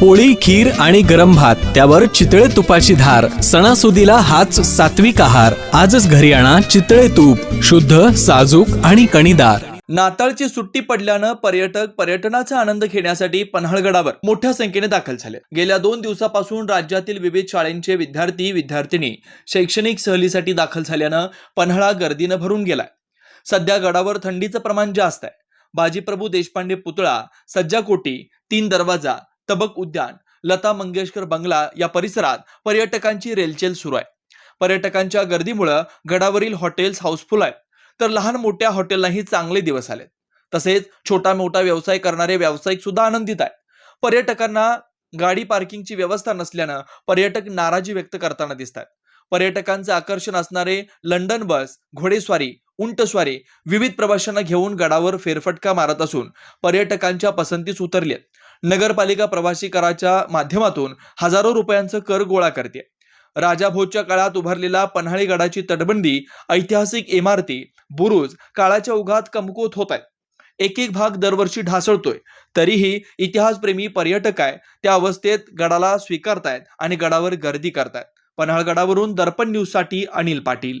पोळी खीर आणि गरम भात त्यावर चितळे तुपाची धार सणासुदीला हाच सात्विक आहार. आजच घरी आणा चितळे तूप शुद्ध साजूक आणि कणीदार. नाताळची सुट्टी पडल्यानं पर्यटक पर्यटनाचा आनंद घेण्यासाठी पन्हाळगडावर मोठ्या संख्येने दाखल झाले. गेल्या दोन दिवसापासून राज्यातील विविध शाळेंचे विद्यार्थी विद्यार्थिनी शैक्षणिक सहलीसाठी दाखल झाल्यानं पन्हाळा गर्दीनं भरून गेलाय. सध्या गडावर थंडीचं प्रमाण जास्त आहे. बाजीप्रभू देशपांडे पुतळा सज्जाकोटी तीन दरवाजा तबक उद्यान लता मंगेशकर बंगला या परिसरात पर्यटकांची रेलचेल सुरू आहे. पर्यटकांच्या गर्दीमुळं गडावरील हॉटेल्स हाऊसफुल आहेत. तर लहान मोठ्या हॉटेललाही चांगले दिवस आलेत. तसेच छोटा मोठा व्यवसाय करणारे व्यावसायिक सुद्धा आनंदित आहेत. पर्यटकांना गाडी पार्किंगची व्यवस्था नसल्यानं पर्यटक नाराजी व्यक्त करताना दिसत आहेत पर्यटकांचं आकर्षण असणारे लंडन बस घोडेस्वारी उंटस्वारी विविध प्रवाशांना घेऊन गडावर फेरफटका मारत असून पर्यटकांच्या पसंतीस उतरले नगरपालिका प्रवासी कराच्या माध्यमातून हजारो रुपयांचं कर गोळा करते राजाभोजच्या काळात उभारलेला पन्हाळी गडाची तटबंदी ऐतिहासिक इमारती बुरुज काळाच्या उघात कमकुवत होत आहेत एक एक भाग दरवर्षी ढासळतोय. तरीही इतिहासप्रेमी पर्यटक आहे त्या अवस्थेत गडाला स्वीकारतायत आणि गडावर गर्दी करतायत. पन्हाळगडावरून दर्पण न्यूजसाठी अनिल पाटील.